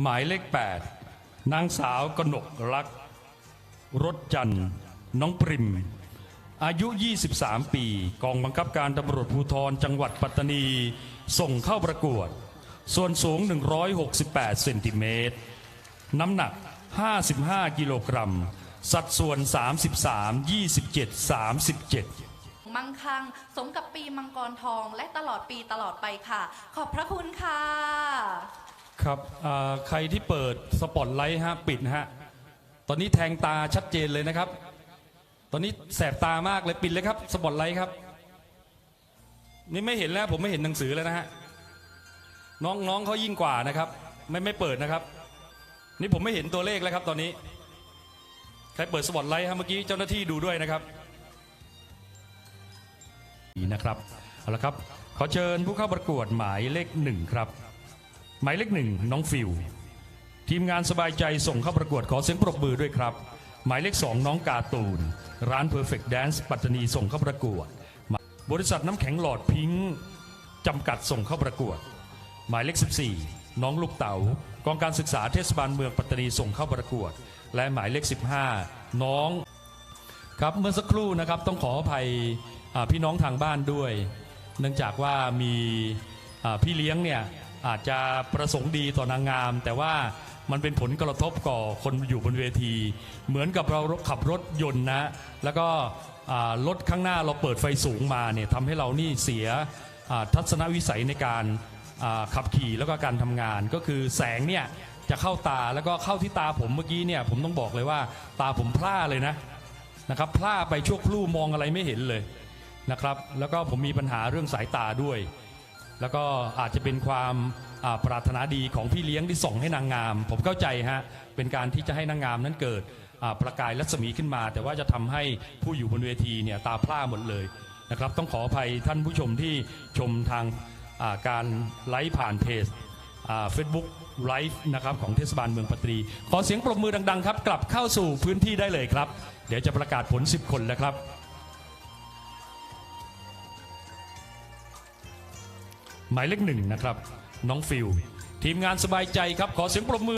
หมายเลข 8 นางสาวกนกรัก รถจันทร์น้องปริม อายุ 23 ปี กองบังคับการตำรวจภูธรจังหวัดปัตตานี ส่งเข้าประกวด ส่วนสูง 168 เซนติเมตร น้ำหนัก 55 กิโลกรัม สัดส่วน 33 27 37มั่งคั่งสมกับปีมังกรทองและตลอดปีตลอดไปค่ะ ขอบพระคุณค่ะ ครับอ่าใครที่เปิดสปอตไลท์ฮะปิดฮะ ตอนนี้แทงตาชัดเจนเลยนะครับ ตอนนี้แสบตามากเลยปิดเลยครับสปอตไลท์ครับ นี่ไม่เห็นแล้วผมไม่เห็นหนังสือแล้วนะฮะ น้องน้องเขายิ่งกว่านะครับ ไม่ไม่เปิดนะครับ นี่ผมไม่เห็นตัวเลขแล้วครับ ตอนนี้ ใครเปิดสปอตไลท์ฮะเมื่อกี้เจ้าหน้าที่ดูด้วยนะครับนะครับเอาละครับ ขอเชิญผู้เข้าประกวดหมายเลขหนึ่งครับ หมายเลขหนึ่งน้องฟิว ทีมงานสบายใจส่งเข้าประกวดขอเสียงปรบมือด้วยครับ หมายเลขสองน้องกาตูน ร้าน Perfect Dance ปัตตานีส่งเข้าประกวด บริษัทน้ำแข็งหลอดพิงค์จำกัดส่งเข้าประกวด หมายเลข 14 น้องลูกเต๋ากองการศึกษาเทศบาลเมืองปัตตานีส่งเข้าประกวด และหมายเลข 15 น้องครับเมื่อสักครู่นะครับต้องขออภัยพี่น้องทางบ้านด้วย เนื่องจากว่ามีพี่เลี้ยงเนี่ย อาจจะประสงค์ดีต่อนางงาม แต่ว่ามันเป็นผลกระทบก่อคนอยู่บนเวที เหมือนกับเราขับรถยนต์นะ แล้วก็รถข้างหน้าเราเปิดไฟสูงมาเนี่ยทำให้เรานี่เสียทัศนวิสัยในการขับขี่แล้วก็การทำงาน ก็คือแสงเนี่ยจะเข้าตาแล้วก็เข้าที่ตาผมเมื่อกี้เนี่ยผมต้องบอกเลยว่าตาผมพร่าเลยนะนะครับพลาไปชั่วครู่มองอะไรไม่เห็นเลยนะครับ แล้วก็ผมมีปัญหาเรื่องสายตาด้วย แล้วก็อาจจะเป็นความปรารถนาดีของพี่เลี้ยงที่ส่งให้นางงาม ผมเข้าใจฮะเป็นการที่จะให้นางงามนั้นเกิดประกายรัศมีขึ้นมา แต่ว่าจะทำให้ผู้อยู่บนเวทีเนี่ยตาพร่าหมดเลยนะครับ ต้องขออภัยท่านผู้ชมที่ชมทางาการไลฟ์ผ่านเพจเฟซบุ๊กไลฟ์นะครับของเทศบาลเมืองปัตตานีขอเสียงปรบมือดัง ๆ ครับ กลับเข้าสู่พื้นที่ได้เลยครับ เดี๋ยวจะประกาศผล 10 คนแล้วครับ หมายเลขหนึ่งนะครับน้องฟิลทีมงานสบายใจครับขอเสียงปรบมือ